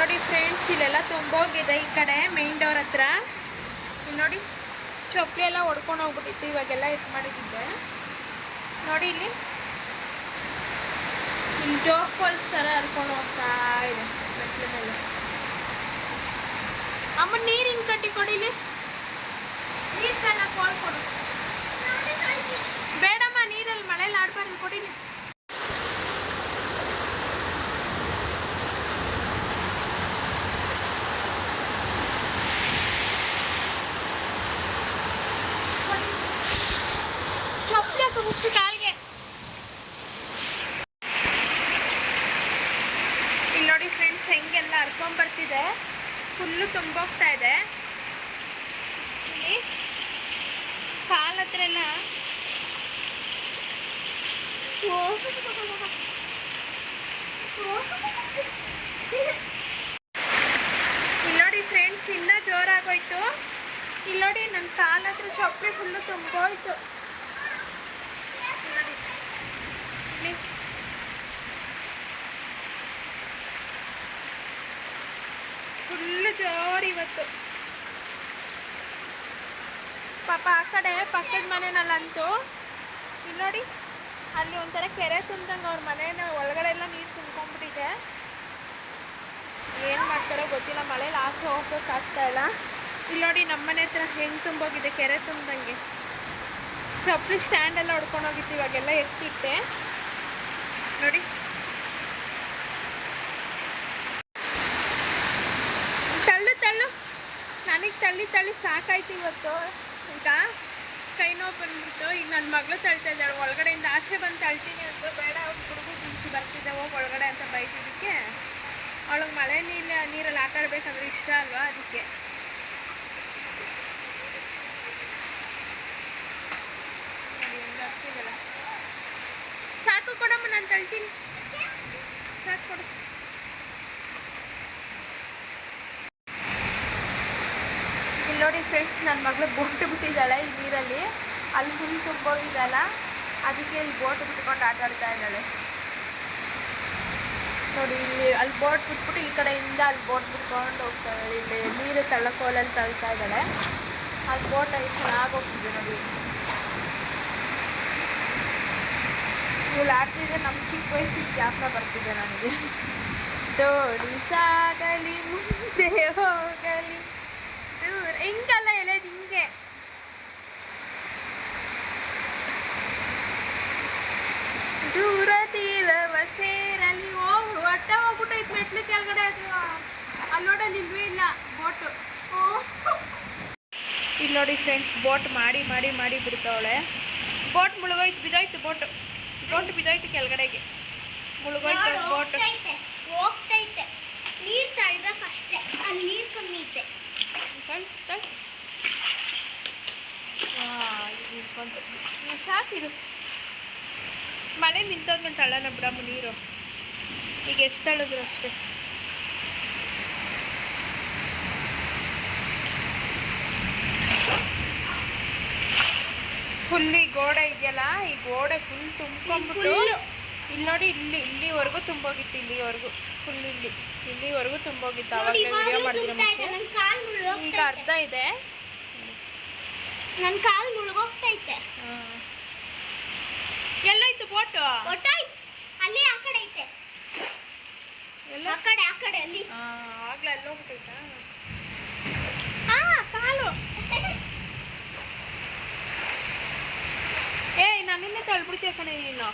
ನೋಡಿ ಫ್ರೆಂಡ್ಸ್ ಇಲ್ಲೆಲ್ಲ ತುಂಬೋಗಿದೆ ಈ ಕಡೆ ಮೇನ್ ಡೋರ್ ಹತ್ರ. ಇಲ್ಲಿ ನೋಡಿ ಚೊಪ್ಲಿ ಎಲ್ಲ ಹೊಡ್ಕೊಂಡು ಹೋಗ್ಬಿಟ್ಟಿತ್ತು, ಇವಾಗೆಲ್ಲ ಇದು ಮಾಡಿದ್ದೆ. ನೋಡಿ ಇಲ್ಲಿ ಇಲ್ಲಿ ಜೋಕ್ ಫಾಲ್ಸ್ ಥರ ಹರ್ಕೊಂಡು ಹೋಗ್ತಾ ಇದೆ ಮೆಟ್ಲ ಅಮ್ಮ, ನೀರು ಹಿಂಗೆ ಕಟ್ಟಿ ಕೊಡಿಲಿ ನೀರು ಕಣ್ಣ ಕೋಲ್ ಕೊಡು. ಬೇಡಮ್ಮ, ನೀರಲ್ಲಿ ಮಳೆಯಲ್ಲಿ ಆಡ್ಬಾರ್ದು ಕೊಡಿಲಿ ಚಪ್ಪಲಿ ಹಾಕಿ ಮುಗ್ಸಿ ಕಾಲ್ಗೆ ಇಲ್ಲಿ ನೋಡಿ ಫ್ರೆಂಡ್ಸ್ ಹೆಂಗೆಲ್ಲ ಹರ್ಕೊಂಡ್ ಬರ್ತಿದೆ ಫುಲ್ಲು ತುಂಬೋಗ್ತಾ ಇದೆ ಇಲ್ಲಿ ಕಾಲ್ ಹತ್ರ ಎಲ್ಲ ಇಲ್ಲಿ ನೋಡಿ ಫ್ರೆಂಡ್ಸ್ ಇನ್ನ ಜೋರಾಗೋಯ್ತು ಇಲ್ಲಿ ನೋಡಿ ನನ್ನ ಕಾಲ್ ಹತ್ರ ಚಪ್ಪಲಿ ಫುಲ್ಲು ತುಂಬೋಯ್ತು. ಫುಲ್ಲು ಜೋರು ಇವತ್ತು. ಪಾಪ ಆ ಕಡೆ ಪಕ್ಕದ ಮನೆನಲ್ಲಂತೂ ಇಲ್ಲಿ ನೋಡಿ, ಅಲ್ಲಿ ಒಂಥರ ಕೆರೆ ತುಂಬ್ದಂಗೆ ಅವ್ರ ಮನೆನ ಒಳಗಡೆ ಎಲ್ಲ ನೀರು ತುಂಬ್ಕೊಂಡ್ಬಿಟ್ಟಿದೆ. ಏನು ಮಾಡ್ತಾರೋ ಗೊತ್ತಿಲ್ಲ, ಮಳೆ ಲಾಸ್ಟ್ ಹೋಗೋಕೆ ಆಗ್ತಾ ಇಲ್ಲ ಇಲ್ಲಿ ನೋಡಿ ನಮ್ಮ ಮನೆ ಹತ್ರ ಹೆಂಗೆ ತುಂಬೋಗಿದೆ, ಕೆರೆ ತುಂಬಂಗೆ ಚಪ್ಪಲಿ ಸ್ಟ್ಯಾಂಡ್ ಎಲ್ಲ ಹೊಡ್ಕೊಂಡು ಹೋಗಿತ್ತು ಇವಾಗೆಲ್ಲ ಎತ್ತಿಟ್ಟೆ. ನೋಡಿ. ತಳ್ಳು ತಳ್ಳು. ನನಗೆ ತಳ್ಳಿ ತಳ್ಳಿ ಸಾಕಾಯ್ತು ಇವತ್ತು. ಈಗ ಕೈ ನೋವು ಬಂದ್ಬಿಟ್ಟು ಈಗ ನನ್ನ ಮಗಳು ತಳ್ತಾ ಇದ್ದಾಳೆ. ಒಳಗಡೆಯಿಂದ ಆಚೆ ಬಂದು ತಳ್ತೀನಿ ಅಂತ ಬೇಡ ಅವ್ರು ಹುಡುಗು ಬಿಂಚಿ ಬರ್ತಿದ್ದೆ ಹೋಗಿ ಒಳಗಡೆ ಅಂತ ಬೈತಿದ್ದಕ್ಕೆ. ಅವಳಿಗೆ ಮಳೆ ನೀರು ನೀರಲ್ಲಿ ಆಟ ಆಡ್ಬೇಕಂದ್ರೆ ಇಷ್ಟ ಅಲ್ವಾ ಅದಕ್ಕೆ ನೋಡಿ ಹೆಂಗ್ ಆಗ್ತಿದೆಲ್ಲ. ಸಾಕು ಕೊಡಮ್ಮ ನಾನು ಸಾಕು ಕೊಡು. ಇಲ್ಲಿ ನೋಡಿ ಫ್ರೆಂಡ್ಸ್ ನನ್ನ ಮಗಳು ಬೋಟ್ ಬಿಟ್ಟಿದ್ದಾಳೆ ಈ ನೀರಲ್ಲಿ. ಅಲ್ಲಿ ಹುಲ್ ತುಂಬೋಗಿದ್ದಲ್ಲ ಅದಕ್ಕೆ ಇಲ್ಲಿ ಬೋಟ್ ಬಿಟ್ಕೊಂಡು ಆಟ ಆಡ್ತಾ ಇದ್ದಾಳೆ. ನೋಡಿ ಇಲ್ಲಿ ಅಲ್ಲಿ ಬೋಟ್ ಬಿಟ್ಬಿಟ್ಟು ಈ ಕಡೆಯಿಂದ ಅಲ್ಲಿ ಬೋಟ್ ಬಿಟ್ಕೊಂಡು ಹೋಗ್ತಾ ಇಲ್ಲಿ ನೀರು ತಳ್ಳಕೋಲಲ್ಲಿ ತಳ್ತಾ ಇದ್ದಾಳೆ. ಅಲ್ಲಿ ಬೋಟ್ ಐದು ಚೆನ್ನಾಗಿ ನೋಡಿ. ಇವಳು ಆಡ್ತಿದ್ರೆ ನಮ್ಮ ಚಿಕ್ಕ ವಯಸ್ಸಿಗೆ ಜ್ಞಾಪಕ ಬರ್ತಿದೆ ನನಗೆ. ಸಾಗಲಿ, ಮುಂದೆ ಹೋಗಲಿ. ದೂರ, ಹಿಂಗಲ್ಲ ಎಳೆದು ಹಿಂಗೆ. ದೂರ ತೀರವ ಸೇರಲಿ. ಓ ಒಟ್ಟ ಹೋಗ್ಬಿಟ್ಟೈತೆ ಮೆಟ್ಲು ಕೆಳಗಡೆ ಅದು ಅಲ್ಲಿ ನೋಡಲ್ಲಿ ಇಲ್ವೇ ಇಲ್ಲ, ಬೋಟು. ಇಲ್ಲಿ ನೋಡಿ ಫ್ರೆಂಡ್ಸ್ ಬೋಟ್ ಮಾಡಿ ಮಾಡಿ ಮಾಡಿ ಬಿಡ್ತಾವಳೆ. ಬೋಟ್ ಮುಳುಗೋಯ್ತು, ಬಿದ್ದೋಯ್ತು ಬೋಟ್. ಬೋಟ್ ಬಿದ್ದೋಯ್ತು ಕೆಳಗಡೆಗೆ. ಮುಳುಗೋಯ್ತು ಬೋಟ್ ಹೋಗ್ತೈತೆ? ನೀರು ನೀರ್ ತಳ್ಬೇಕಷ್ಟೇ ಅಲ್ಲಿ ನೀರು ಕಮ್ಮಿ ಐತೆ. ಸಾಕಿದು ಮಳೆ ನಿಂತೋದ್ಮೇಲೆ ನಮ್ಮ ಬಿಡಮ್ಮ ನೀರು. ಈಗ ಎಷ್ಟು ತಳಿದ್ರು ಅಷ್ಟೇ. ಫುಲ್ ಈ ಗೋಡೆ ಇದೆಯಲ್ಲ ಈ ಗೋಡೆ ಫುಲ್ ತುಂಬ್ಕೊಂಡ್ಬಿಟ್ಟು ಇಲ್ಲಿ ನೋಡಿ ಇಲ್ಲಿ ಇಲ್ಲಿವರೆಗೂ ತುಂಬೋಗಿತ್ತು ಇಲ್ಲಿವರೆಗೂ. ಫುಲ್ ಇಲ್ಲಿ ಇಲ್ಲಿವರೆಗೂ ತುಂಬೋಗಿತ್ತು ಅವಾಗ ವಿಡಿಯೋ ಮಾಡಿದ್ರೆ ಕಾಲ್ ಈಗ ಅರ್ಧ ಇದೆ. ನನ್ನ ಕಾಲ್ ಮುಳುಗೋಗ್ತೈತೆ. ಎಲ್ಲೋಯ್ತು ಬೋಟು ಅಲ್ಲಿ ಆ ಕಡೆ ಐತೆ. ಎಲ್ಲ? ಆ ಕಡೆ ಆ ಕಡೆ ಅಲ್ಲಿ. ಆಗ್ಲೇ ಅಲ್ಲೋಗ್ಬಿಟ್ಟೈತಾ ಹಾ ಕಾಲು ನಾನು ನಿನ್ನೆ ತಳ್ಬಿಡ್ತೀಯ ಕಣೆ ನೀನು.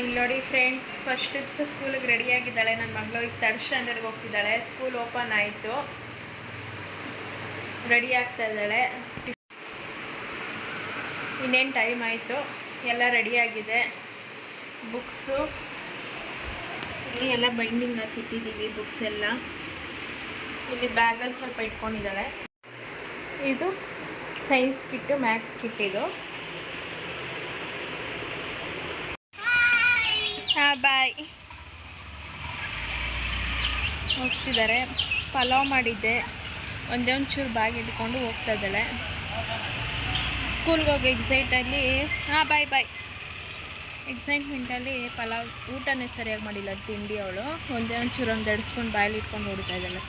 ಇಲ್ಲಿ ನೋಡಿ ಫ್ರೆಂಡ್ಸ್ ಫಸ್ಟ್ ದಿವಸ ಸ್ಕೂಲಿಗೆ ರೆಡಿಯಾಗಿದ್ದಾಳೆ ನನ್ನ ಮಗಳು ಈಗ ತರ್ಡ್ ಸ್ಟ್ಯಾಂಡರ್ಡ್ಗೆ ಹೋಗ್ತಿದ್ದಾಳೆ. ಸ್ಕೂಲ್ ಓಪನ್ ಆಯಿತು. ರೆಡಿ ಆಗ್ತಾ ಇದ್ದಾಳೆ. ಇನ್ನೇನು ಟೈಮ್ ಆಯಿತು? ಎಲ್ಲ ರೆಡಿಯಾಗಿದೆ ಬುಕ್ಸು ಎಲ್ಲ ಬೈಂಡಿಂಗ್ ಹಾಕಿಟ್ಟಿದ್ದೀವಿ ಬುಕ್ಸ್ ಎಲ್ಲ. ಇಲ್ಲಿ ಬ್ಯಾಗಲ್ಲಿ ಸ್ವಲ್ಪ ಇಟ್ಕೊಂಡಿದ್ದಾಳೆ ಇದು ಸೈನ್ಸ್ ಕಿಟ್ಟು ಮ್ಯಾಥ್ಸ್ ಕಿಟ್ ಇದು. ಬಾಯ್ ಹೋಗ್ತಿದ್ದಾರೆ. ಪಲಾವ್ ಮಾಡಿದ್ದೆ. ಒಂದೇ ಒಂಚೂರು ಬ್ಯಾಗ್ ಇಟ್ಕೊಂಡು ಹೋಗ್ತಾ ಇದ್ದಾಳೆ. ಸ್ಕೂಲ್ಗೆ ಹೋಗಿ ಎಕ್ಸೈಟಲ್ಲಿ ಹಾಂ ಬಾಯ್ ಬಾಯ್ ಎಕ್ಸೈಟ್ಮೆಂಟಲ್ಲಿ ಪಲಾವ್ ಊಟನೇ ಸರಿಯಾಗಿ ಮಾಡಿಲ್ಲ ತಿಂಡಿ ಅವಳು. ಒಂದೇ ಒಂಚೂರು ಒಂದು ಎರಡು ಸ್ಪೂನ್ ಬಾಯಲ್ಲಿ ಇಟ್ಕೊಂಡು ಹೊಡಿತಾ ಇದ್ದಾಳೆ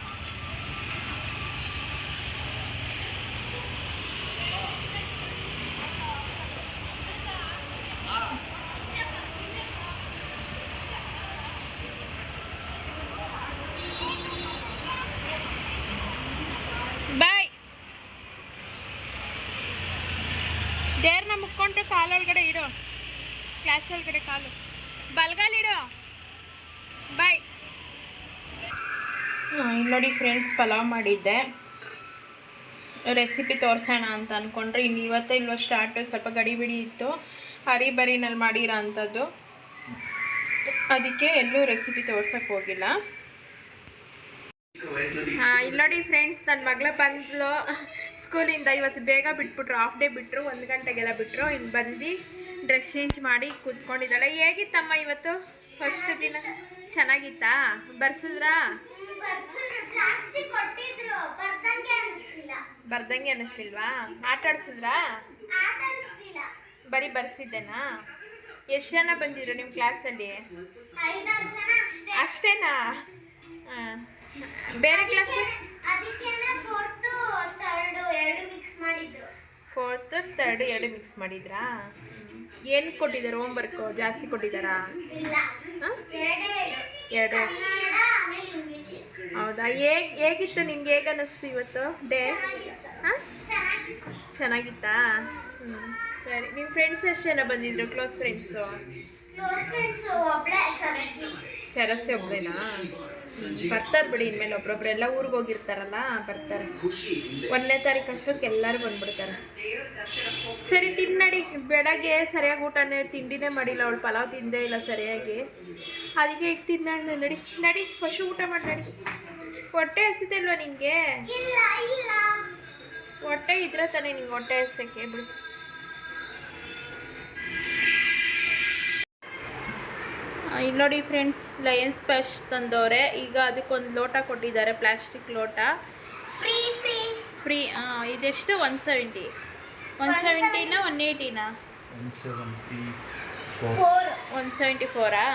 ಬಾಯ್ ದೇವ್ರನ್ನ ಮುಕ್ಕೊಂಡು ಇಡೋ. ಇಡು ಕ್ಲಾಸ್ ಒಳಗಡೆ ಕಾಲು. ಬಲ್ಗಾಲಿಡು ಬಾಯ್ ಇಲ್ಲಿ ನೋಡಿ ಫ್ರೆಂಡ್ಸ್ ಪಲಾವ್ ಮಾಡಿದ್ದೆ. ರೆಸಿಪಿ ತೋರಿಸೋಣ ಅಂತ ಅಂದ್ಕೊಂಡ್ರೆ ಇನ್ನು ಇವತ್ತೇ ಇಲ್ವ ಸ್ಟಾರ್ಟ್ ಸ್ವಲ್ಪ ಗಡಿಬಿಡಿ ಇತ್ತು. ಹರಿ ಬರಿನಲ್ಲಿ ಮಾಡಿರೋ ಅಂಥದ್ದು. ಅದಕ್ಕೆ ಎಲ್ಲೂ ರೆಸಿಪಿ ತೋರ್ಸಕ್ಕೆ ಹೋಗಿಲ್ಲ. ಹಾಂ ಇಲ್ಲಿ ನೋಡಿ ಫ್ರೆಂಡ್ಸ್ ನನ್ನ ಮಗಳ ಬಂದ್ಲು. ಸ್ಕೂಲಿಂದ ಇವತ್ತು ಬೇಗ ಬಿಟ್ಬಿಟ್ರು ಹಾಫ್ ಡೇ ಬಿಟ್ಟರು ಒಂದು ಗಂಟೆಗೆಲ್ಲ ಬಿಟ್ಟರು ಇನ್ನು ಬಂದು ಡ್ರೆಸ್ ಚೇಂಜ್ ಮಾಡಿ ಕೂತ್ಕೊಂಡಿದ್ದಾಳೆ. ಹೇಗಿತ್ತಮ್ಮ ಇವತ್ತು? ಫಸ್ಟ್ ದಿನ? ಚೆನ್ನಾಗಿತ್ತಾ? ಬರ್ಸಿದ್ರಾ? ಬರ್ದಂಗೆ ಅನ್ನಿಸ್ಲಿಲ್ವಾ? ಆಟ ಆಡ್ಸಿದ್ರಾ ಆಟ ಅನಿಸ್ಲಿಲ್ಲ ಬರೀ ಬರ್ಸಿದ್ದೇನಾ? ಎಷ್ಟು ಜನ ಬಂದಿದ್ರು ನಿಮ್ಮ ಕ್ಲಾಸಲ್ಲಿ ಅಷ್ಟೇನಾ? ಬೇರೆ ಕ್ಲಾಸ್ ಫೋರ್ತು ಥರ್ಡು ಎರಡು ಮಿಕ್ಸ್ ಮಾಡಿದ್ರು ಫೋರ್ತ್ ತರ್ಡ್ ಎರಡು ಮಿಕ್ಸ್ ಮಾಡಿದ್ರಾ? ಏನು ಕೊಟ್ಟಿದ್ದಾರೆ ಹೋಮ್ವರ್ಕ್ ಜಾಸ್ತಿ ಕೊಟ್ಟಿದ್ದಾರಾ? ಎರಡು ಹೌದಾ? ಹೇಗ್ ಹೇಗಿತ್ತು ನಿಮ್ಗೆ ಹೇಗೆ ಅನ್ನಿಸ್ತು ಇವತ್ತು ಡೇ? ಹಾಂ? ಚೆನ್ನಾಗಿತ್ತಾ. ಹ್ಞೂ ಸರಿ. ನಿಮ್ಮ ಫ್ರೆಂಡ್ಸ್ ಎಷ್ಟು ಜನ ಬಂದಿದ್ರು? ಕ್ಲೋಸ್ ಫ್ರೆಂಡ್ಸು ಕ್ಲೋಸ್ ಒಬ್ಬಳೇನಾ ಬರ್ತಾರೆ ಬಿಡಿ ಇನ್ಮೇಲೆ ಒಬ್ರೊಬ್ರು. ಎಲ್ಲ ಊರಿಗೆ ಹೋಗಿರ್ತಾರಲ್ಲ ಬರ್ತಾರೆ. ಒಂದನೇ ತಾರೀಕು ಅಷ್ಟಕ್ಕೆ ಎಲ್ಲರೂ ಬಂದ್ಬಿಡ್ತಾರೆ. ಸರಿ ತಿನ್ನಡಿ ಬೆಳಗ್ಗೆ ಸರಿಯಾಗಿ ಊಟನೇ ತಿಂಡಿನೇ ಮಾಡಿಲ್ಲ. ಅವಳು ಪಲಾವ್ ತಿಂದೇ ಇಲ್ಲ ಸರಿಯಾಗಿ. ಅದಕ್ಕೆ ಈಗ ತಿನ್ನೋಣ ನಡಿ ನಡಿ. ಪಶು ಊಟ ಮಾಡಿ ನಡಿ. ಹೊಟ್ಟೆ ಇಲ್ಲ ಇಲ್ಲ. ಹೊಟ್ಟೆ ಇದ್ರೆ ತಾನೇ ನಿಂಗೆ ಹೊಟ್ಟೆ ಹಸಕ್ಕೆ ಬಿಡು ಇಲ್ಲಿ ನೋಡಿ ಫ್ರೆಂಡ್ಸ್ ಲಯನ್ಸ್ ಪ್ಯಾಶ್ ತಂದವರೆ. ಈಗ ಅದಕ್ಕೊಂದು ಲೋಟ ಕೊಟ್ಟಿದ್ದಾರೆ ಪ್ಲಾಸ್ಟಿಕ್ ಲೋಟ. ಫ್ರೀ ಫ್ರೀ ಫ್ರೀ ಇದೆಷ್ಟು? ಒನ್ ಸೆವೆಂಟಿ ಒನ್ ಸೆವೆಂಟಿನ one ಏಯ್ಟಿನಾ one seventy four one seventy ಫೋರಾ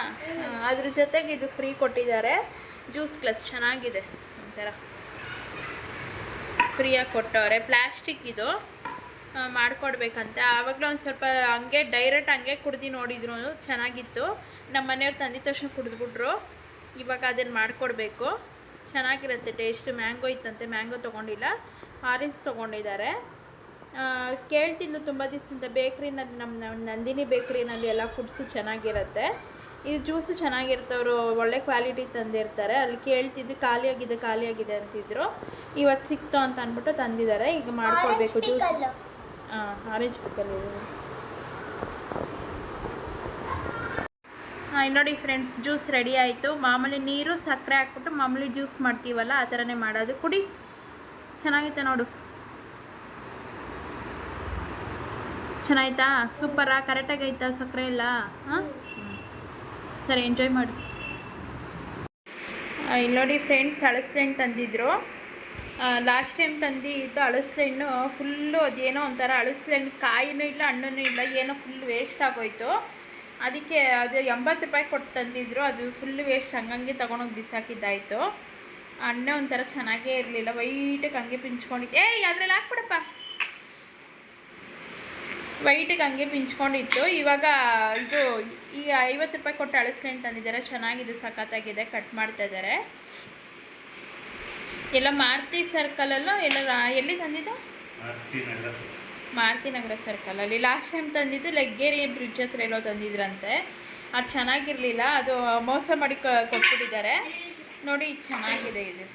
ಅದ್ರ ಜೊತೆಗೆ ಇದು ಫ್ರೀ ಕೊಟ್ಟಿದ್ದಾರೆ. ಜ್ಯೂಸ್ ಪ್ಲಸ್ ಚೆನ್ನಾಗಿದೆ. ಒಂಥರ. ಫ್ರೀಯಾಗಿ ಕೊಟ್ಟವ್ರೆ. ಪ್ಲಾಸ್ಟಿಕ್ ಇದು. ಮಾಡ್ಕೊಡ್ಬೇಕಂತೆ. ಆವಾಗಲೂ ಒಂದು ಸ್ವಲ್ಪ ಹಂಗೆ ಡೈರೆಕ್ಟ್ ಹಂಗೆ ಕುಡ್ದು ನೋಡಿದ್ರು ಚೆನ್ನಾಗಿತ್ತು. ನಮ್ಮ ಮನೆಯವ್ರು ತಂದಿದ ತಕ್ಷಣ ಕುಡಿದ್ಬಿಟ್ರು. ಇವಾಗ ಅದನ್ನು ಮಾಡಿಕೊಡ್ಬೇಕು. ಚೆನ್ನಾಗಿರುತ್ತೆ ಟೇಸ್ಟ್ ಮ್ಯಾಂಗೋ ಇತ್ತಂತೆ ಮ್ಯಾಂಗೋ ತೊಗೊಂಡಿಲ್ಲ. ಆರೆಂಜ್ ತೊಗೊಂಡಿದ್ದಾರೆ. ಕೇಳ್ತಿದ್ದು ತುಂಬ ದಿವಸದಿಂದ ಬೇಕ್ರಿನಲ್ಲಿ ನಮ್ಮ ನಂದಿನಿ ಬೇಕ್ರಿನಲ್ಲಿ ಎಲ್ಲ ಫುಡ್ಸು ಚೆನ್ನಾಗಿರುತ್ತೆ. ಇದು ಜ್ಯೂಸು ಚೆನ್ನಾಗಿರುತ್ತೆ ಅವರು ಒಳ್ಳೆ ಕ್ವಾಲಿಟಿ ತಂದಿರ್ತಾರೆ. ಅಲ್ಲಿ ಕೇಳ್ತಿದ್ದು ಖಾಲಿಯಾಗಿದೆ ಖಾಲಿಯಾಗಿದೆ ಅಂತಿದ್ರು. ಇವತ್ತು ಸಿಕ್ತು ಅಂತ ಅಂದ್ಬಿಟ್ಟು ತಂದಿದ್ದಾರೆ. ಈಗ ಮಾಡ್ಕೊಳ್ಬೇಕು ಜ್ಯೂಸ್ ಆರೆಂಜ್ ಇಲ್ಲಿ ನೋಡಿ ಫ್ರೆಂಡ್ಸ್ ಜ್ಯೂಸ್ ರೆಡಿ ಆಯಿತು. ಮಾಮೂಲಿ ನೀರು ಸಕ್ಕರೆ ಹಾಕ್ಬಿಟ್ಟು ಮಾಮೂಲಿ ಜ್ಯೂಸ್ ಮಾಡ್ತೀವಲ್ಲ, ಆ ಥರನೇ ಮಾಡೋದು. ಕುಡಿ. ಚೆನ್ನಾಗಿತ್ತು ನೋಡು. ಚೆನ್ನಾಯ್ತಾ? ಸೂಪರಾ ಕರೆಕ್ಟಾಗಿ ಆಯ್ತಾ ಸಕ್ಕರೆ ಎಲ್ಲ? ಹಾಂ? ಸರಿ ಎಂಜಾಯ್ ಮಾಡು. ಇಲ್ಲಿ ನೋಡಿ ಫ್ರೆಂಡ್ಸ್ ಹಳಸೆಹಣ್ಣು ತಂದಿದ್ರು. ಲಾಸ್ಟ್ ಟೈಮ್ ತಂದಿದ್ದು ಹಳಸೆಹಣ್ಣು ಫುಲ್ಲು ಅದೇನೋ ಒಂಥರ ಹಳಸೆಹಣ್ಣು ಕಾಯಿನೂ ಇಲ್ಲ ಹಣ್ಣೂ ಇಲ್ಲ, ಏನೋ ಫುಲ್ ವೇಸ್ಟ್ ಆಗೋಯ್ತು. ಅದಕ್ಕೆ ಅದು ಎಂಬತ್ತು ರೂಪಾಯಿ ಕೊಟ್ಟು ತಂದಿದ್ರು, ಅದು ಫುಲ್ ವೇಸ್ಟ್ ಹಂಗಂಗೆ ತೊಗೊಂಡೋಗಿ ಬಿಸಾಕಿದ್ದಾಯಿತು. ಹಣ್ಣೆ ಒಂಥರ ಚೆನ್ನಾಗೇ ಇರಲಿಲ್ಲ ವೈಟಿಗೆ ಹಂಗೆ ಪಿಂಚ್ಕೊಂಡಿತ್ತು ಏಯ್, ಅದ್ರಲ್ಲಿ ಹಾಕ್ಬಿಡಪ್ಪ. ವೈಟಿಗೆ ಹಂಗೆ ಪಿಂಚ್ಕೊಂಡಿತ್ತು. ಇವಾಗ ಇದು ಈ ಐವತ್ತು ರೂಪಾಯಿ ಕೊಟ್ಟು ಅಳಿಸ್ಕೊಂಡು ತಂದಿದ್ದಾರೆ, ಚೆನ್ನಾಗಿದೆ, ಸಖತ್ತಾಗಿದೆ ಕಟ್ ಮಾಡ್ತಾ ಇದ್ದಾರೆ. ಎಲ್ಲ ಮಾರುತಿ ಸರ್ಕಲಲ್ಲೋ ಎಲ್ಲ ಎಲ್ಲಿ ತಂದಿದ್ದು? ಮಾರುತಿ ನಗರ ಸರ್ಕಲಲ್ಲಿ ಲಾಸ್ಟ್ ಟೈಮ್ ತಂದಿದ್ದು ಲಗ್ಗೇರಿ ಬ್ರಿಡ್ಜ್ ಹತ್ರ ಎಲ್ಲೋ ತಂದಿದ್ರಂತೆ. ಅದು ಚೆನ್ನಾಗಿರಲಿಲ್ಲ. ಅದು ಮೋಸ ಮಾಡಿ ಕೊಟ್ಬಿಟ್ಟಿದ್ದಾರೆ. ನೋಡಿ ಚೆನ್ನಾಗಿದೆ ಇದು.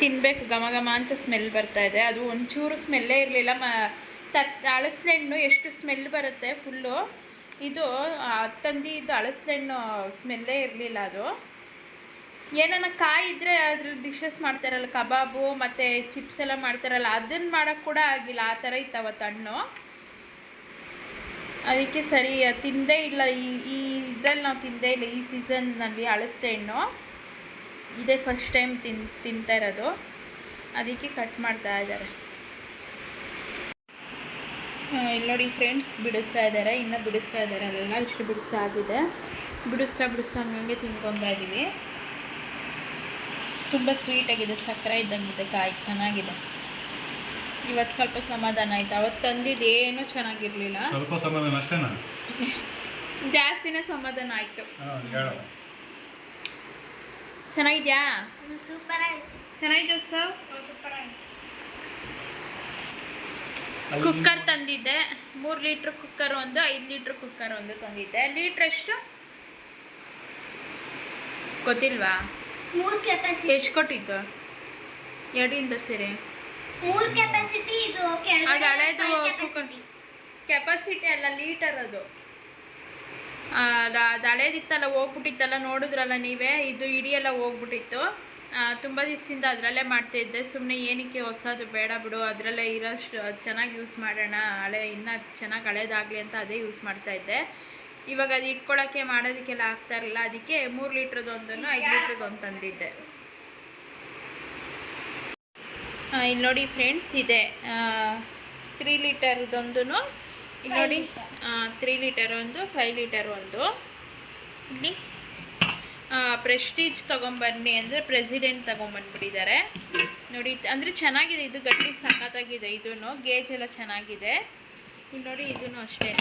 ತಿನ್ಬೇಕು. ಘಮ ಘಮ ಅಂತ ಸ್ಮೆಲ್ ಬರ್ತಾ ಇದೆ. ಅದು ಒಂಚೂರು ಸ್ಮೆಲ್ಲೇ ಇರಲಿಲ್ಲ. ಮ ತತ್ ಅಳಸಲೆಣ್ಣು ಎಷ್ಟು ಸ್ಮೆಲ್ ಬರುತ್ತೆ ಫುಲ್ಲು ಇದು ತಂದಿದ್ದು ಅಳಸಲೆಣ್ಣು ಸ್ಮೆಲ್ಲೇ ಇರಲಿಲ್ಲ ಅದು. ಏನನ್ನ ಕಾಯಿ ಇದ್ರೆ ಅದ್ರ ಡಿಶಸ್ ಮಾಡ್ತಾರಲ್ಲ, ಕಬಾಬು ಮತ್ತು ಚಿಪ್ಸ್ ಎಲ್ಲ ಮಾಡ್ತಾರಲ್ಲ ಅದನ್ನು ಮಾಡೋಕ್ಕೆ ಕೂಡ ಆಗಿಲ್ಲ. ಆ ಥರ ಇತ್ತು ಹಣ್ಣು ಅದಕ್ಕೆ ಸರಿ, ತಿಂದೇ ಇಲ್ಲ. ಈ ಈ ಇದ್ರಲ್ಲಿ ನಾವು ತಿಂದೇ ಇಲ್ಲ. ಈ ಸೀಸನ್ನಲ್ಲಿ ಅಳಸೆ ಹಣ್ಣು. ಇದೇ ಫಸ್ಟ್ ಟೈಮ್ ತಿನ್, ತಿಂತಾ ಇರೋದು. ಅದಕ್ಕೆ ಕಟ್ ಮಾಡ್ತಾ ಇದ್ದಾರೆ. ಇಲ್ಲಿ ನೋಡಿ ಫ್ರೆಂಡ್ಸ್ ಬಿಡಿಸ್ತಾ ಇದ್ದಾರೆ. ಇನ್ನೂ ಬಿಡಿಸ್ತಾ ಇದ್ದಾರೆ. ಅಲ್ಲೆಲ್ಲ ಇಷ್ಟು ಬಿಡಿಸಾಗಿದೆ. ಬಿಡಿಸ್ತಾ ಬಿಡಿಸ್ತಾ ಹಂಗೆ ತಿನ್ಕೊತಾ ಇದ್ದೀವಿ ತುಂಬ ಸ್ವೀಟಾಗಿದೆ ಸಕ್ಕರೆ ಇದ್ದಂಗಿದೆ ಕಾಯಿ ಚೆನ್ನಾಗಿದೆ. ಇವತ್ತು ಸ್ವಲ್ಪ ಸಮಾಧಾನ ಆಯ್ತು. ಅವತ್ತು ತಂದಿದ್ದು ಏನೂ ಚೆನ್ನಾಗಿರಲಿಲ್ಲ. ಸ್ವಲ್ಪ ಸಮಾಧಾನ ಅಷ್ಟೇನಾ? ಜಾಸ್ತಿನೇ ಸಮಾಧಾನ ಆಯಿತು. ಚೆನ್ನಾಗಿದ್ಯಾ? ಸೂಪರ್ ಆಯ್ತು. ಚೆನ್ನಾಗಿದೆ ಸರ್ ಸೂಪರ್ ಆಯ್ತು. ಕುಕ್ಕರ್ ತಂದಿದ್ದೆ. ಮೂರು ಲೀಟ್ರ್ ಕುಕ್ಕರ್ ಒಂದು ಐದು ಲೀಟ್ರ್ ಕುಕ್ಕರ್ ಒಂದು ತಂದಿದ್ದೆ. ಲೀಟ್ರ್ ಎಷ್ಟು? ಗೊತ್ತಿಲ್ವಾ? ಮೂರ್ ಕೆಪಾಸಿಟಿ ಎಷ್ಟು ಕೊಟ್ಟಿದ್ದು ಎರಡಿಂದ ಸೀರೆ. ಮೂರು ಕೆಪಾಸಿಟಿ ಇದು ಅದು ಹಳೇದು. ಕೆಪಾಸಿಟಿ ಅಲ್ಲ ಲೀಟರ್ ಅದು. ಅದ- ಅದು ಹಳೇದಿತ್ತಲ್ಲ ಹೋಗ್ಬಿಟ್ಟಿತ್ತಲ್ಲ ನೋಡಿದ್ರಲ್ಲ ನೀವೇ? ಇದು ಇಡಿಯೆಲ್ಲ ಎಲ್ಲ ಹೋಗ್ಬಿಟ್ಟಿತ್ತು ತುಂಬ ದಿವಸದಿಂದ ಅದರಲ್ಲೇ ಮಾಡ್ತಾಯಿದ್ದೆ ಸುಮ್ಮನೆ ಏನಕ್ಕೆ ಹೊಸದು ಬೇಡ ಬಿಡು ಅದರಲ್ಲೇ ಇರೋಷ್ಟು ಚೆನ್ನಾಗಿ ಯೂಸ್ ಮಾಡೋಣ ಹಳೆ ಇನ್ನೂ ಚೆನ್ನಾಗಿ ಹಳೇದಾಗಲಿ ಅಂತ ಅದೇ ಯೂಸ್ ಮಾಡ್ತಾಯಿದ್ದೆ ಇವಾಗ ಅದು ಇಟ್ಕೊಳ್ಳೋಕ್ಕೆ ಮಾಡೋದಕ್ಕೆಲ್ಲ ಆಗ್ತಾ ಇರಲಿಲ್ಲ. ಅದಕ್ಕೆ ಮೂರು ಲೀಟ್ರದ್ದು ಒಂದನ್ನು ಐದು ಲೀಟ್ರದ್ದು ಒಂದು ತಂದಿದ್ದೆ. ಇಲ್ಲಿ ನೋಡಿ ಫ್ರೆಂಡ್ಸ್ ಇದೆ. ತ್ರೀ ಲೀಟರ್ದೊಂದು ಇಲ್ಲಿ ನೋಡಿ ತ್ರೀ ಲೀಟರ್ ಒಂದು ಫೈವ್ ಲೀಟರ್ ಒಂದು. ಇಲ್ಲಿ ಪ್ರೆಸ್ಟೀಜ್ ತೊಗೊಂಬನ್ನಿ ಅಂದರೆ ಪ್ರೆಸಿಡೆಂಟ್ ತೊಗೊಂಬಂದ್ಬಿಟ್ಟಿದ್ದಾರೆ. ನೋಡಿ ಅಂದರೆ ಚೆನ್ನಾಗಿದೆ ಇದು ಗಟ್ಟಿ ಸಖತ್ತಾಗಿದೆ ಇದೂ ಗೇಜ್ ಎಲ್ಲ ಚೆನ್ನಾಗಿದೆ. ಇಲ್ಲಿ ನೋಡಿ ಇದೂ ಅಷ್ಟೇ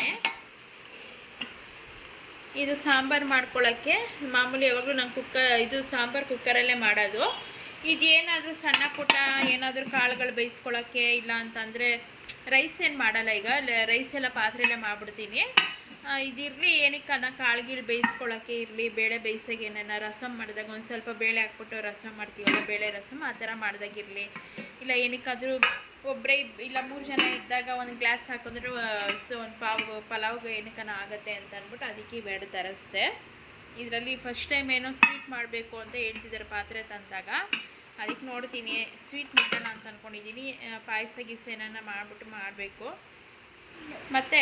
ಇದು ಸಾಂಬಾರು ಮಾಡ್ಕೊಳ್ಳೋಕ್ಕೆ ಮಾಮೂಲಿ ಯಾವಾಗಲೂ ನಂಗೆ ಕುಕ್ಕರ್ ಇದು ಸಾಂಬಾರು ಕುಕ್ಕರಲ್ಲೇ ಮಾಡೋದು. ಇದೇನಾದರೂ ಸಣ್ಣ ಪುಟ್ಟ ಏನಾದರೂ ಕಾಳುಗಳು ಬೇಯಿಸ್ಕೊಳ್ಳೋಕ್ಕೆ ಇಲ್ಲ ಅಂತಂದರೆ ರೈಸ್ ಏನು ಮಾಡಲ್ಲ ಈಗ. ರೈಸ್ ಎಲ್ಲ ಪಾತ್ರೆಯಲ್ಲೇ ಮಾಡಿಬಿಡ್ತೀನಿ. ಇದಿರಲಿ, ಏನಕ್ಕೆ ಅನ್ನ ಕಾಳುಗಿಳು ಬೇಯಿಸ್ಕೊಳ್ಳೋಕ್ಕೆ ಇರಲಿ, ಬೇಳೆ ಬೇಯಿಸೋಕೆ ಏನೇನ ರಸಮ್ ಮಾಡಿದಾಗ, ಒಂದು ಸ್ವಲ್ಪ ಬೇಳೆ ಹಾಕ್ಬಿಟ್ಟು ರಸಮ್ ಮಾಡ್ತೀವಲ್ಲ, ಬೇಳೆ ರಸಮ್ ಆ ಥರ ಮಾಡ್ದಾಗಿರಲಿ ಇಲ್ಲ ಏನಕ್ಕಾದರೂ ಒಬ್ಬರೇ ಇಲ್ಲ ಮೂರು ಜನ ಇದ್ದಾಗ ಒಂದು ಗ್ಲಾಸ್ ಹಾಕಿದ್ರೆ ಸೊ ಒಂದು ಪಾವ್ ಪಲಾವ್ಗೆ ಏನಕ್ಕನ ಆಗುತ್ತೆ ಅಂತ ಅಂದ್ಬಿಟ್ಟು ಅದಕ್ಕೆ ಬೇಡ ತರಿಸ್ದೆ. ಇದರಲ್ಲಿ ಫಸ್ಟ್ ಟೈಮ್ ಏನೋ ಸ್ವೀಟ್ ಮಾಡಬೇಕು ಅಂತ ಹೇಳ್ತಿದ್ದಾರೆ ಪಾತ್ರೆ ತಂದಾಗ. ಅದಕ್ಕೆ ನೋಡ್ತೀನಿ ಸ್ವೀಟ್ ಮಾಡೋಣ ಅಂತ ಅಂದ್ಕೊಂಡಿದ್ದೀನಿ ಪಾಯಸ ಗೀಸ ಏನಾನ ಮಾಡಿಬಿಟ್ಟು ಮಾಡಬೇಕು. ಮತ್ತು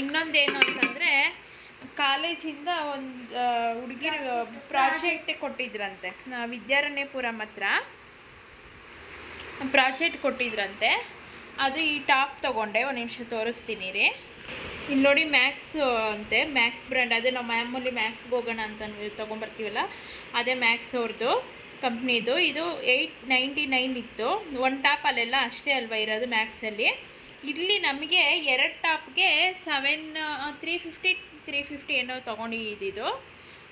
ಇನ್ನೊಂದೇನು ಅಂತಂದರೆ ಕಾಲೇಜಿಂದ ಒಂದು ಹುಡುಗಿರು ಪ್ರಾಜೆಕ್ಟ್ ಕೊಟ್ಟಿದ್ರಂತೆ ವಿದ್ಯಾರಣ್ಯಪುರಂ ಹತ್ರ. ಪ್ರಾಜೆಕ್ಟ್ ಕೊಟ್ಟಿದ್ರಂತೆ. ಅದು ಈ ಟಾಪ್ ತೊಗೊಂಡೆ, ಒಂದು ನಿಮಿಷ ತೋರಿಸ್ತೀನಿ ರೀ. ಇಲ್ಲಿ ನೋಡಿ ಮ್ಯಾಕ್ಸ್ ಅಂತೆ, ಮ್ಯಾಕ್ಸ್ ಬ್ರ್ಯಾಂಡ್. ಅದೇ ನಾವು ಮ್ಯಾಮೂಲಿ ಮ್ಯಾಕ್ಸ್ಗೆ ಹೋಗೋಣ ಅಂತ ತೊಗೊಂಬರ್ತೀವಲ್ಲ, ಅದೇ ಮ್ಯಾಕ್ಸ್ ಅವ್ರದ್ದು ಕಂಪ್ನಿದು. ಇದು ಏಯ್ಟ್ ನೈಂಟಿ ನೈನ್ ಇತ್ತು. ಒನ್ ಟಾಪ್ ಅಲ್ಲೆಲ್ಲ ಅಷ್ಟೇ ಅಲ್ವಾ ಇರೋದು ಮ್ಯಾಕ್ಸಲ್ಲಿ. ಇಲ್ಲಿ ನಮಗೆ ಎರಡು ಟಾಪ್ಗೆ seven three fifty three fifty ಏನೋ ತೊಗೊಂಡಿದ್ದು.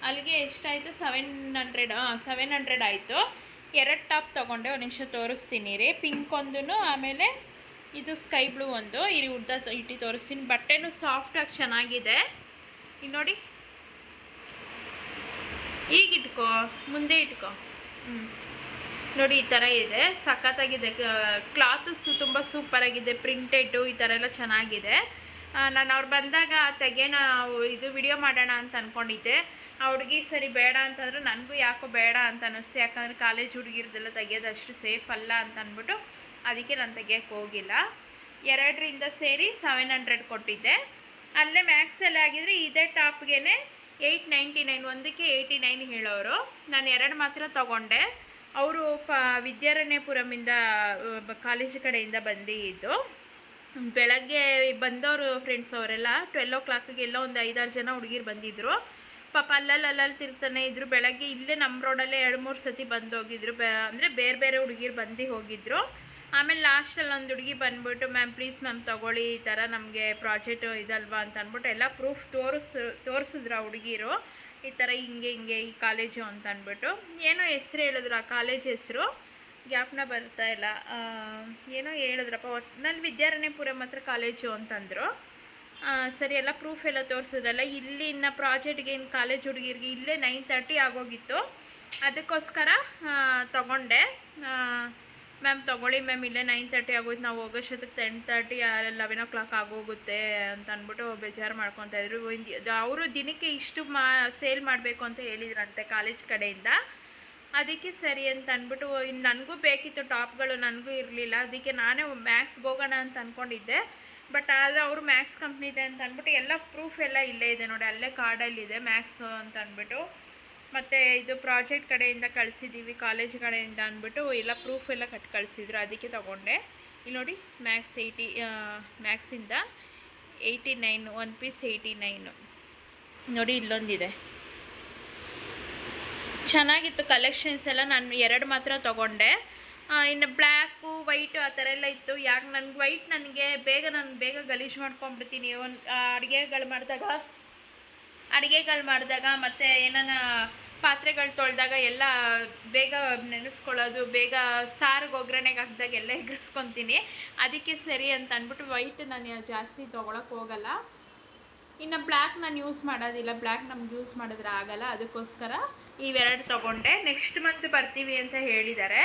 ಅಲ್ಲಿಗೆ ಎಷ್ಟಾಯಿತು? ಸೆವೆನ್ ಹಂಡ್ರೆಡ್ ಸೆವೆನ್ ಹಂಡ್ರೆಡ್ ಆಯಿತು. ಎರಡು ಟಾಪ್ ತೊಗೊಂಡೆ, ಒಂದು ನಿಮಿಷ ತೋರಿಸ್ತೀನಿ ರೀ. ಪಿಂಕ್ ಒಂದು ಆಮೇಲೆ ಇದು ಸ್ಕೈ ಬ್ಲೂ ಒಂದು. ಇಲ್ಲಿ ಉದ್ದ ಇಟ್ಟು ತೋರಿಸ್ತೀನಿ. ಬಟ್ಟೆನೂ ಸಾಫ್ಟಾಗಿ ಚೆನ್ನಾಗಿದೆ. ಇಲ್ಲಿ ನೋಡಿ. ಈಗ ಇಟ್ಕೋ, ಮುಂದೆ ಇಟ್ಕೋ. ಹ್ಞೂ ನೋಡಿ, ಈ ಥರ ಇದೆ. ಸಖತ್ತಾಗಿದೆ. ಕ್ಲಾತಸ್ಸು ತುಂಬ ಸೂಪರಾಗಿದೆ ಪ್ರಿಂಟೆಡು ಈ ಥರ ಎಲ್ಲ ಚೆನ್ನಾಗಿದೆ. ನಾನು ಅವ್ರು ಬಂದಾಗ ತೆಗೆಯೋಣ ಇದು ವಿಡಿಯೋ ಮಾಡೋಣ ಅಂತ ಅಂದ್ಕೊಂಡಿದ್ದೆ ಆ ಹುಡುಗಿ ಸರಿ ಬೇಡ ಅಂತಂದ್ರೆ ನನಗೂ ಯಾಕೋ ಬೇಡ ಅಂತ ಅನ್ನಿಸ್ತು. ಯಾಕಂದರೆ ಕಾಲೇಜ್ ಹುಡುಗಿರ್ದೆಲ್ಲ ತೆಗಿಯೋದು ಅಷ್ಟು ಸೇಫ್ ಅಲ್ಲ ಅಂತ ಅಂದ್ಬಿಟ್ಟು ಅದಕ್ಕೆ ನಾನು ತೆಗಿಯೋಕ್ಕೆ ಹೋಗಿಲ್ಲ. ಎರಡರಿಂದ ಸೇರಿ ಸೆವೆನ್ ಹಂಡ್ರೆಡ್ ಕೊಟ್ಟಿದ್ದೆ. ಅಲ್ಲೇ ಮ್ಯಾಕ್ಸಲ್ಲಿ ಆಗಿದ್ರೆ ಇದೇ ಟಾಪ್ಗೆ ಏಯ್ಟ್ ನೈಂಟಿ ನೈನ್ ಒಂದಕ್ಕೆ ಏಯ್ಟಿ ನೈನ್ ಹೇಳೋರು. ನಾನು ಎರಡು ಮಾತ್ರ ತಗೊಂಡೆ. ಅವರು ಪ ವಿದ್ಯಾರಣ್ಯಪುರಮಿಂದ ಕಾಲೇಜ್ ಕಡೆಯಿಂದ ಬಂದಿದ್ದು. ಬೆಳಗ್ಗೆ ಬಂದವರು ಫ್ರೆಂಡ್ಸ್ ಅವರೆಲ್ಲ ಟ್ವೆಲ್ ಓ ಕ್ಲಾಕಿಗೆ ಎಲ್ಲ ಒಂದು ಐದಾರು ಜನ ಹುಡುಗಿರು ಬಂದಿದ್ದರು ಪಾಪ ಅಲ್ಲಲ್ಲಿ ಅಲ್ಲಲ್ಲಿ ತಿರ್ತಾನೆ ಇದ್ರು ಬೆಳಗ್ಗೆ ಇಲ್ಲೇ ನಮ್ಮ ರೋಡಲ್ಲೇ ಎರಡು ಮೂರು ಸತಿ ಬಂದು ಹೋಗಿದ್ರು. ಅಂದರೆ ಬೇರೆ ಬೇರೆ ಹುಡುಗಿರು ಬಂದು ಹೋಗಿದ್ರು. ಆಮೇಲೆ ಲಾಸ್ಟಲ್ಲಿ ಒಂದು ಹುಡುಗಿ ಬಂದ್ಬಿಟ್ಟು ಮ್ಯಾಮ್ ಪ್ಲೀಸ್ ಮ್ಯಾಮ್ ತೊಗೊಳ್ಳಿ ಈ ಥರ ನಮಗೆ ಪ್ರಾಜೆಕ್ಟ್ ಇದಲ್ವಾ? ಅಂತ ಅಂದ್ಬಿಟ್ಟು ಎಲ್ಲ ಪ್ರೂಫ್ ತೋರಿಸ್, ತೋರಿಸಿದ್ರು ಆ ಹುಡುಗಿರು. ಈ ಥರ ಹಿಂಗೆ ಹಿಂಗೆ, ಈ ಕಾಲೇಜು ಅಂತ ಅಂದ್ಬಿಟ್ಟು. ಏನೋ ಹೆಸ್ರು ಹೇಳಿದ್ರು ಆ ಕಾಲೇಜ್ ಹೆಸರು. ಜ್ಞಾಪನ ಬರ್ತಾ ಇಲ್ಲ. ಏನೋ ಹೇಳಿದ್ರಪ್ಪ ಒಟ್ಟಿನಲ್ಲಿ ವಿದ್ಯಾರಣ್ಯಪುರಂ ಹತ್ರ ಕಾಲೇಜು ಅಂತಂದರು. ಸರಿ, ಎಲ್ಲ ಪ್ರೂಫ್ ಎಲ್ಲ ತೋರಿಸಿದ್ರಲ್ಲ, ಇಲ್ಲಿ ಇನ್ನು ಪ್ರಾಜೆಕ್ಟ್ಗೆ ಇನ್ನು ಕಾಲೇಜ್ ಹುಡುಗಿರಿಗೆ ಇಲ್ಲೇ ನೈನ್ ತರ್ಟಿ ಆಗೋಗಿತ್ತು. ಅದಕ್ಕೋಸ್ಕರ ತಗೊಂಡೆ. ಮ್ಯಾಮ್ ತೊಗೊಳ್ಳಿ ಮ್ಯಾಮ್ ಇಲ್ಲೇ ನೈನ್ ತರ್ಟಿ ಆಗೋಯ್ತು. ನಾವು ಹೋಗೋಷ್ಟೊತ್ತಿಗೆ ten thirty eleven o'clock ಆಗೋಗುತ್ತೆ ಅಂತ ಅಂದ್ಬಿಟ್ಟು ಬೇಜಾರು ಮಾಡ್ಕೊತಾ ಇದ್ರು. ಅವರು ದಿನಕ್ಕೆ ಇಷ್ಟು ಮಾ ಸೇಲ್ ಮಾಡಬೇಕು ಅಂತ ಹೇಳಿದ್ರಂತೆ ಕಾಲೇಜ್ ಕಡೆಯಿಂದ. ಅದಕ್ಕೆ ಸರಿ ಅಂತ ಅಂದ್ಬಿಟ್ಟು ನನಗೂ ಬೇಕಿತ್ತು ಟಾಪ್ಗಳು ನನಗೂ ಇರಲಿಲ್ಲ. ಅದಕ್ಕೆ ನಾನೇ ಮ್ಯಾಕ್ಸ್ಗೆ ಹೋಗೋಣ ಅಂತ ಅಂದ್ಕೊಂಡಿದ್ದೆ ಬಟ್ ಆದರೆ ಅವರು ಮ್ಯಾಕ್ಸ್ ಕಂಪ್ನಿದೆ ಅಂತ ಅಂದ್ಬಿಟ್ಟು ಎಲ್ಲ ಪ್ರೂಫ್ ಎಲ್ಲ ಇಲ್ಲೇ ಇದೆ ನೋಡಿ, ಅಲ್ಲೇ ಕಾರ್ಡಲ್ಲಿದೆ ಮ್ಯಾಕ್ಸು ಅಂತ ಅಂದ್ಬಿಟ್ಟು. ಮತ್ತು ಇದು ಪ್ರಾಜೆಕ್ಟ್ ಕಡೆಯಿಂದ ಕಳಿಸಿದ್ದೀವಿ ಕಾಲೇಜ್ ಕಡೆಯಿಂದ ಅಂದ್ಬಿಟ್ಟು ಎಲ್ಲ ಪ್ರೂಫ್ ಎಲ್ಲ ಕಟ್ ಕಳಿಸಿದ್ರು, ಅದಕ್ಕೆ ತೊಗೊಂಡೆ. ಇಲ್ಲಿ ನೋಡಿ Max eighty ಮ್ಯಾಕ್ಸಿಂದ eighty nine one piece eighty nine ನೋಡಿ ಇಲ್ಲೊಂದಿದೆ. ಚೆನ್ನಾಗಿತ್ತು ಕಲೆಕ್ಷನ್ಸ್ ಎಲ್ಲ, ನಾನು ಎರಡು ಮಾತ್ರ ತೊಗೊಂಡೆ. ಇನ್ನು ಬ್ಲ್ಯಾಕು, ವೈಟು ಆ ಥರ ಎಲ್ಲ ಇತ್ತು. ಯಾಕೆ ನನಗೆ ವೈಟ್ ನನಗೆ ಬೇಗ ನಾನು ಬೇಗ ಗಲೀಜು ಮಾಡ್ಕೊಂಡ್ಬಿಡ್ತೀನಿ ಒಂದು ಅಡುಗೆಗಳು ಮಾಡಿದಾಗ ಅಡುಗೆಗಳು ಮಾಡಿದಾಗ ಮತ್ತು ಏನಾನ ಪಾತ್ರೆಗಳು ತೊಳೆದಾಗ ಎಲ್ಲ ಬೇಗ ನೆನೆಸ್ಕೊಳ್ಳೋದು, ಬೇಗ ಸಾರಿಗೆ ಒಗ್ಗರಣೆಗೆ ಹಾಕಿದಾಗ ಎಲ್ಲ ಎಗ್ರಿಸ್ಕೊತೀನಿ. ಅದಕ್ಕೆ ಸರಿ ಅಂತ ಅಂದ್ಬಿಟ್ಟು ವೈಟ್ ನಾನು ಜಾಸ್ತಿ ತೊಗೊಳಕ್ಕೆ ಹೋಗಲ್ಲ. ಇನ್ನು ಬ್ಲ್ಯಾಕ್ ನಾನು ಯೂಸ್ ಮಾಡೋದಿಲ್ಲ. ಬ್ಲ್ಯಾಕ್ ನಮ್ಗೆ ಯೂಸ್ ಮಾಡಿದ್ರೆ ಆಗಲ್ಲ. ಅದಕ್ಕೋಸ್ಕರ ಇವೆರಡು ತೊಗೊಂಡೆ. ನೆಕ್ಸ್ಟ್ ಮಂತ್ ಬರ್ತೀವಿ ಅಂತ ಹೇಳಿದ್ದಾರೆ.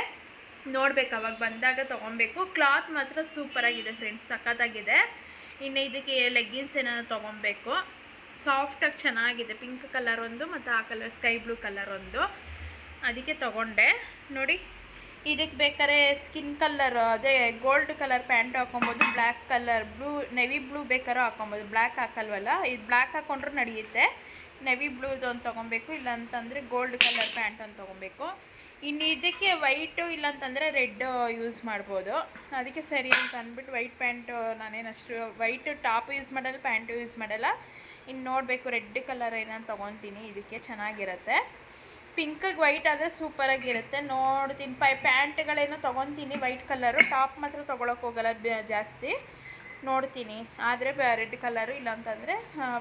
ನೋಡ್ಬೇಕು, ಅವಾಗ ಬಂದಾಗ ತೊಗೊಬೇಕು. ಕ್ಲಾತ್ ಮಾತ್ರ ಸೂಪರಾಗಿದೆ ಫ್ರೆಂಡ್ಸ್ ಸಖತ್ತಾಗಿದೆ. ಇನ್ನು ಇದಕ್ಕೆ ಲೆಗ್ಗಿನ್ಸ್ ಏನಾದ್ರು ತೊಗೊಬೇಕು. ಸಾಫ್ಟಾಗಿ ಚೆನ್ನಾಗಿದೆ ಪಿಂಕ್ ಕಲರ್ ಒಂದು ಮತ್ತು ಆ ಕಲರ್ ಸ್ಕೈ ಬ್ಲೂ ಕಲರ್ ಒಂದು. ಅದಕ್ಕೆ ತೊಗೊಂಡೆ. ನೋಡಿ, ಇದಕ್ಕೆ ಬೇಕಾದ್ರೆ ಸ್ಕಿನ್ ಕಲರ್ ಅದೇ gold colour pant ಹಾಕೊಬೋದು black colour blue navy blue ಬೇಕಾದ್ರೂ ಹಾಕೊಬೋದು. ಬ್ಲ್ಯಾಕ್ ಹಾಕಲ್ವಲ್ಲ? ಇದು ಬ್ಲ್ಯಾಕ್ ಹಾಕ್ಕೊಂಡ್ರೂ ನಡೆಯುತ್ತೆ. ನೆವಿ ಬ್ಲೂದೊಂದು ತೊಗೊಬೇಕು ಇಲ್ಲ ಅಂತಂದರೆ ಗೋಲ್ಡ್ ಕಲರ್ ಪ್ಯಾಂಟ್ ಒಂದು ತೊಗೊಬೇಕು. ಇನ್ನು ಇದಕ್ಕೆ ವೈಟು ಇಲ್ಲ ಅಂತಂದರೆ ರೆಡ್ ಯೂಸ್ ಮಾಡ್ಬೋದು. ಅದಕ್ಕೆ ಸರಿ ಅಂತ ಅಂದ್ಬಿಟ್ಟು ವೈಟ್ ಪ್ಯಾಂಟು ನಾನೇನಷ್ಟು ವೈಟ್ ಟಾಪ್ ಯೂಸ್ ಮಾಡಲ್ಲ, ಪ್ಯಾಂಟು ಯೂಸ್ ಮಾಡಲ್ಲ. ಇನ್ನು ನೋಡಬೇಕು ರೆಡ್ ಕಲರ್ ಏನಾದ್ರು ತೊಗೊತೀನಿ, ಇದಕ್ಕೆ ಚೆನ್ನಾಗಿರುತ್ತೆ. ಪಿಂಕಿಗೆ ವೈಟ್ ಆದರೆ ಸೂಪರಾಗಿರುತ್ತೆ. ನೋಡ್ತೀನಿ, ಪೈ ಪ್ಯಾಂಟ್ಗಳೇನೋ ತೊಗೊತೀನಿ, ವೈಟ್ ಕಲರು. ಟಾಪ್ ಮಾತ್ರ ತೊಗೊಳಕ್ಕೆ ಹೋಗಲ್ಲ ಜಾಸ್ತಿ. ನೋಡ್ತೀನಿ, ಆದರೆ ರೆಡ್ ಕಲರು ಇಲ್ಲಾಂತಂದರೆ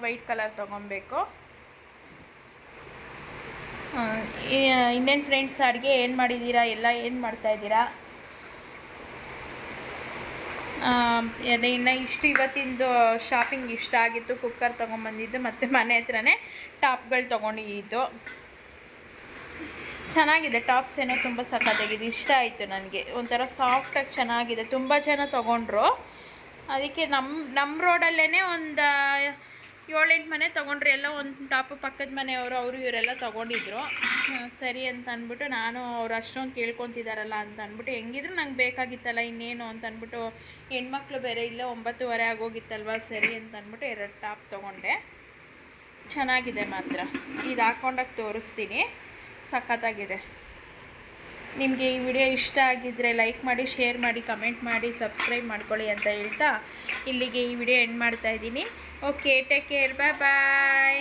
ವೈಟ್ ಕಲರ್ ತೊಗೊಬೇಕು. ಇನ್ನೇನು ಫ್ರೆಂಡ್ಸ್ ಅಡುಗೆ ಏನು ಮಾಡಿದ್ದೀರಾ ಎಲ್ಲ ಏನು ಮಾಡ್ತಾಯಿದ್ದೀರಾ ಇನ್ನು ಇಷ್ಟು ಇವತ್ತಿಂದು ಶಾಪಿಂಗ್ ಇಷ್ಟ ಆಗಿತ್ತು. ಕುಕ್ಕರ್ ತೊಗೊಂಬಂದಿದ್ದು ಮತ್ತು ಮನೆ ಹತ್ರನೇ ಟಾಪ್ಗಳು ತೊಗೊಂಡಿದ್ದು. ಚೆನ್ನಾಗಿದೆ. ಟಾಪ್ಸ್ ಏನೋ ತುಂಬ ಸಖತ್ತಾಗಿದೆ. ಇಷ್ಟ ಆಯಿತು ನನಗೆ. ಒಂಥರ ಸಾಫ್ಟಾಗಿ ಚೆನ್ನಾಗಿದೆ. ತುಂಬ ಜನ ತೊಗೊಂಡ್ರು. ಅದಕ್ಕೆ ನಮ್ಮ ನಮ್ಮ ರೋಡಲ್ಲೇ ಒಂದು ಏಳೆಂಟು ಮನೆ ತೊಗೊಂಡ್ರಿ ಎಲ್ಲ ಒಂದು ಟಾಪು ಪಕ್ಕದ ಮನೆಯವರು ಅವರು ಇವರೆಲ್ಲ ತೊಗೊಂಡಿದ್ರು. ಸರಿ ಅಂತ ಅಂದ್ಬಿಟ್ಟು ನಾನು ಅವ್ರು ಅಷ್ಟೊಂದು ಕೇಳ್ಕೊತಿದಾರಲ್ಲ ಅಂತ ಅಂದ್ಬಿಟ್ಟು, ಹೆಂಗಿದ್ರು ನಂಗೆ ಬೇಕಾಗಿತ್ತಲ್ಲ ಇನ್ನೇನು? ಅಂತ ಅಂದ್ಬಿಟ್ಟು, ಹೆಣ್ಮಕ್ಳು ಬೇರೆ ಇಲ್ಲ ಒಂಬತ್ತುವರೆ ಆಗೋಗಿತ್ತಲ್ವ, ಸರಿ ಅಂತ ಅಂದ್ಬಿಟ್ಟು ಎರಡು ಟಾಪ್ ತೊಗೊಂಡೆ. ಚೆನ್ನಾಗಿದೆ ಮಾತ್ರ. ಇದು ಹಾಕೊಂಡಾಗ ತೋರಿಸ್ತೀನಿ. ಸಖತ್ತಾಗಿದೆ. ನಿಮಗೆ ಈ ವಿಡಿಯೋ ಇಷ್ಟ ಆಗಿದ್ದರೆ ಲೈಕ್ ಮಾಡಿ, ಶೇರ್ ಮಾಡಿ, ಕಮೆಂಟ್ ಮಾಡಿ, ಸಬ್ಸ್ಕ್ರೈಬ್ ಮಾಡ್ಕೊಳ್ಳಿ ಅಂತ ಹೇಳ್ತಾ ಇಲ್ಲಿಗೆ ಈ ವಿಡಿಯೋ ಎಂಡ್ ಮಾಡ್ತಾ ಇದ್ದೀನಿ okay take care bye bye